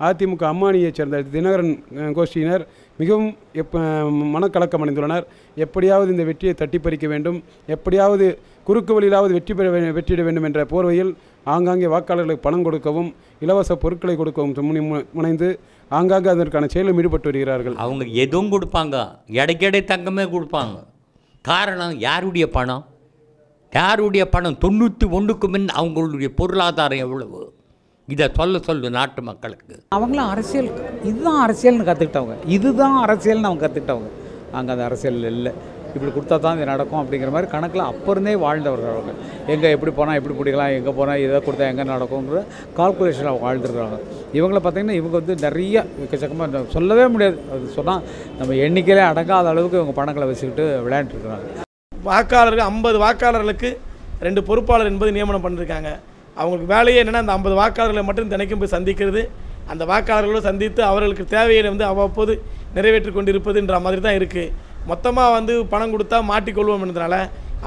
அதிமுக அம்மானியைச் சேர்ந்த தினகரன் கோஷ்டியினர் மிகவும் எப்ப மனக்கலக்கம் அடைந்துள்ளனர். எப்படியாவது இந்த வெற்றியை தட்டிப்பறிக்க வேண்டும். எப்படியாவது குறுக்கு வழியிலாவது வெற்றி பெற வெற்றியிட வேண்டும் என்ற போர்வையில் ஆங்காங்கே வாக்காளர்களுக்கு பணம் கொடுக்கவும் இலவச பொருட்களை கொடுக்கவும் முனி- மு- முனைந்து ஆங்காங்கே அதற்கான செயலும் ஈடுபட்டு வருகிறார்கள். அவங்க எதுவும் கொடுப்பாங்க. எடைக்கெடை தங்கமே கொடுப்பாங்க. காரணம் யாருடைய பணம்? யாருடைய பணம்? தொண்ணூற்றி ஒன்றுக்கு முன் அவங்களுடைய பொருளாதாரம் எவ்வளவு? இதை சொல்ல சொல்லு நாட்டு மக்களுக்கு. அவங்களாம் அரசியல் இதுதான் அரசியல்னு கற்றுக்கிட்டவங்க இதுதான் அரசியல்னு அவங்க கற்றுக்கிட்டவங்க அங்கே அந்த அரசியல் இல்லை. இப்படி கொடுத்தா தான் இது நடக்கும் அப்படிங்கிற மாதிரி கணக்கில் அப்போ இருந்தே வாழ்ந்தவர்கள் அவங்க. எங்கே எப்படி போனால் எப்படி பிடிக்கலாம் எங்கே போனால் இதை கொடுத்தா எங்கே நடக்குங்கிற கால்குலேஷன் அவங்க வாழ்ந்துருக்காங்க இவங்களை பார்த்திங்கன்னா இவங்க வந்து நிறைய எக்கச்சக்கமாக சொல்லவே முடியாது. அது சொன்னால் நம்ம எண்ணிக்கையிலே அடங்காத அளவுக்கு இவங்க பணங்களை வச்சுக்கிட்டு விளையாண்டுருக்குறாங்க வாக்காளர்கள் ஐம்பது வாக்காளர்களுக்கு ரெண்டு பொறுப்பாளர் என்பது நியமனம் பண்ணியிருக்காங்க அவங்களுக்கு வேலையே என்னென்னா அந்த ஐம்பது வாக்காளர்களை மட்டும் தினைக்கும் போய் சந்திக்கிறது. அந்த வாக்காளர்களோடு சந்தித்து அவர்களுக்கு தேவையை வந்து அவ்வப்போது நிறைவேற்றி கொண்டிருப்பதுன்ற மாதிரி தான் இருக்குது மொத்தமாக வந்து பணம் கொடுத்தா மாட்டிக்கொள்வோம் என்றதுனால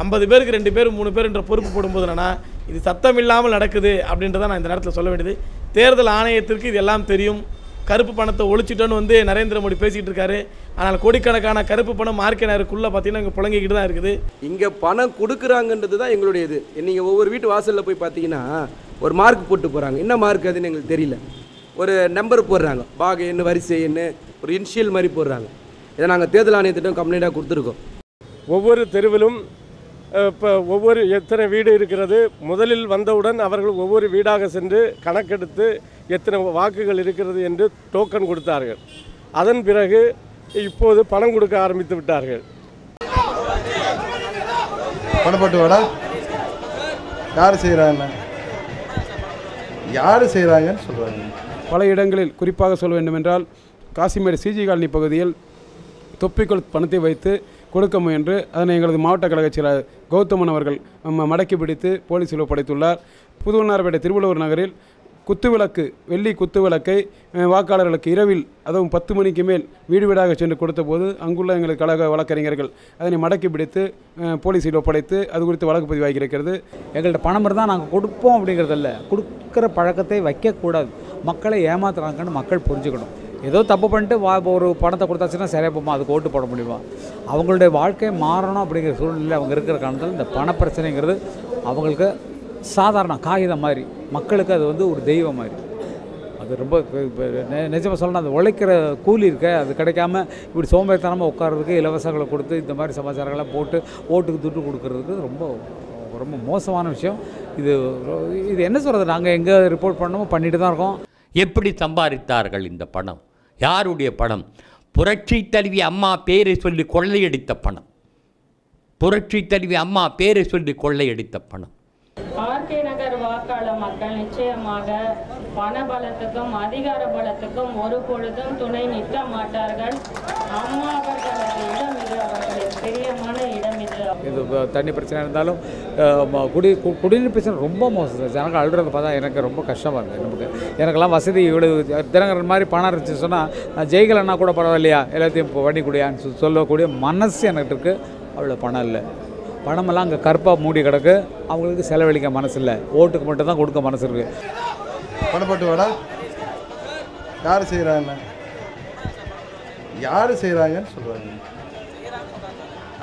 ஐம்பது பேருக்கு ரெண்டு பேர் மூணு பேர் என்ற பொறுப்பு போடும்போது என்னன்னா இது சத்தம் இல்லாமல் நடக்குது அப்படின்றத நான் இந்த நேரத்தில் சொல்ல வேண்டியது. தேர்தல் ஆணையத்திற்கு இது எல்லாம் தெரியும். கருப்பு பணத்தை ஒழிச்சிட்டோன்னு வந்து நரேந்திர மோடி பேசிகிட்டு இருக்காரு. ஆனால் கோடிக்கணக்கான கருப்பு பணம் மார்க்கெட் நேருக்குள்ளே பார்த்தீங்கன்னா இங்கே புழங்கிக்கிட்டு தான் இருக்குது. இங்கே பணம் கொடுக்குறாங்கன்றது தான் எங்களுடைய இது. நீங்கள் ஒவ்வொரு வீட்டு வாசலில் போய் பார்த்தீங்கன்னா ஒரு மார்க் போட்டு போகிறாங்க என்ன மார்க் அதுன்னு எங்களுக்கு தெரியல. ஒரு நம்பர் போடுறாங்க. பாக எண்ணு வரிசை எண்ணு ஒரு இனிஷியல் மாதிரி போடுறாங்க. இதை நாங்கள் தேர்தல் ஆணையத்திட்டம் கம்ப்ளைண்ட்டாக கொடுத்துருக்கோம். ஒவ்வொரு தெருவிலும் இப்போ ஒவ்வொரு எத்தனை வீடு இருக்கிறது? முதலில் வந்தவுடன் அவர்கள் ஒவ்வொரு வீடாக சென்று கணக்கெடுத்து எத்தனை வாக்குகள் இருக்கிறது என்று டோக்கன் கொடுத்தார்கள். அதன் பிறகு இப்போது பணம் கொடுக்க ஆரம்பித்து விட்டார்கள். பணப்பட்டு வாடா. யார் செய்கிறாங்க யார் செய்கிறாங்கன்னு சொல்கிறாங்க பல இடங்களில் குறிப்பாக சொல்ல வேண்டுமென்றால் காசிமேடு சிஜி காலனி பகுதியில் தொப்பிக்குள் பணத்தை வைத்து கொடுக்க முயன்று அதனை எங்களது மாவட்ட கழகச் செயலாளர் கௌதமன் அவர்கள் மடக்கி பிடித்து போலீசில் ஒப்படைத்துள்ளார். புதுவண்ணார்பேட்டை திருவள்ளுவர் நகரில் குத்துவிளக்கு வெள்ளி குத்துவிளக்கை வாக்காளர்களுக்கு இரவில் அதுவும் பத்து மணிக்கு மேல் வீடு வீடாக சென்று கொடுத்தபோது அங்குள்ள எங்களது கழக வழக்கறிஞர்கள் அதனை மடக்கி பிடித்து போலீஸில் ஒப்படைத்து அது குறித்து வழக்கு பதிவாகி இருக்கிறது எங்கள்கிட்ட பணம் இருந்தால் நாங்கள் கொடுப்போம் அப்படிங்கிறதில்ல. கொடுக்குற பழக்கத்தை வைக்கக்கூடாது. மக்களை ஏமாத்துறாங்கன்னு மக்கள் புரிஞ்சுக்கணும். ஏதோ தப்பு பண்ணிட்டு வா ஒரு பணத்தை கொடுத்தாச்சுன்னா சரியாக போமா அதுக்கு ஓட்டு போட முடியுமா? அவங்களுடைய வாழ்க்கை மாறணும் அப்படிங்கிற சூழ்நிலை அவங்க இருக்கிற காரணத்தில் இந்த பண பிரச்சனைங்கிறது அவங்களுக்கு சாதாரண காகிதம் மாதிரி மக்களுக்கு அது வந்து ஒரு தெய்வம் மாதிரி. அது ரொம்ப நிஜமாக சொல்லணும் அது உழைக்கிற கூலி இருக்க அது கிடைக்காம இப்படி சோம்பேறித்தனமாக உட்கார்றதுக்கு இலவசங்களை கொடுத்து இந்த மாதிரி சமாச்சாரங்களை போட்டு ஓட்டுக்கு துட்டு கொடுக்கறதுக்கு ரொம்ப ரொம்ப மோசமான விஷயம். இது இது என்ன சொல்கிறது நாங்கள் எங்கே ரிப்போர்ட் பண்ணமோ பண்ணிட்டு தான் இருக்கோம். எப்படி சம்பாதித்தார்கள் இந்த பணம்? யாருடைய பணம்? புரட்சி தலைவி அம்மா பேரை சொல்லி கொள்ளையடித்த பணம். புரட்சி தலைவி அம்மா பேரை சொல்லி கொள்ளையடித்த பணம். ஆர்கே நகர் வாக்காளர் மக்கள் நிச்சயமாக பண பலத்துக்கும் அதிகார பலத்துக்கும் ஒரு பொழுதும் துணை நிற்க மாட்டார்கள். அம்மா அவர்களது இடம் இது அவர்களுக்கு பிரியமான இடம் இது. தண்ணி பிரச்சனை இருந்தாலும் குடி கு- குடிநீர் பிரச்சனை ரொம்ப மோசம் ஜனங்கள் அழுறத பார்த்தா எனக்கு ரொம்ப கஷ்டமாக இருக்குது நமக்கு. எனக்கெல்லாம் வசதி இவ்வளவு தினகரன் மாதிரி பணம் இருந்துச்சு சொன்னால் நான் ஜெயிக்கலைன்னா கூட பரவாயில்லையா? எல்லாத்தையும் இப்போ வண்டி குடியான்னு சொல்லக்கூடிய மனசு எனக்கு இருக்குது அவ்வளோ பணம் இல்லை. பணமெல்லாம் அங்கே கருப்பாக மூடி கிடக்கு. அவங்களுக்கு செலவழிக்க மனசு இல்லை. ஓட்டுக்கு மட்டும் தான் கொடுக்க மனசு இருக்குது பணப்பட்டு வாடா. யார் செய்கிறாங்க யார் செய்கிறாங்கன்னு சொல்கிறாங்க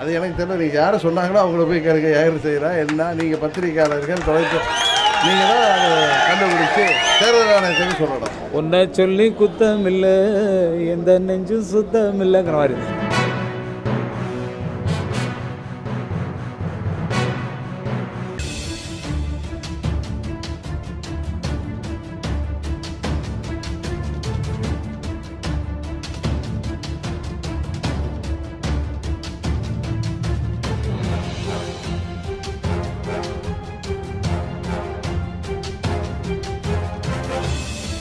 அது எனக்கு தெரியல. நீங்கள் யார் சொன்னாங்களோ அவங்கள போய் கேளுங்க. யார் செய்கிறா என்ன நீங்கள் பத்திரிக்கையாளர்கள் தொலைத்து நீங்கள் தான் அதை கண்டுபிடிச்சி தேர்தல் ஆணையத்துக்கு சொல்லணும். உன்னை சொல்லி குத்தம் இல்லை எந்த நெஞ்சும் சுத்தம் இல்லைங்கிற மாதிரி.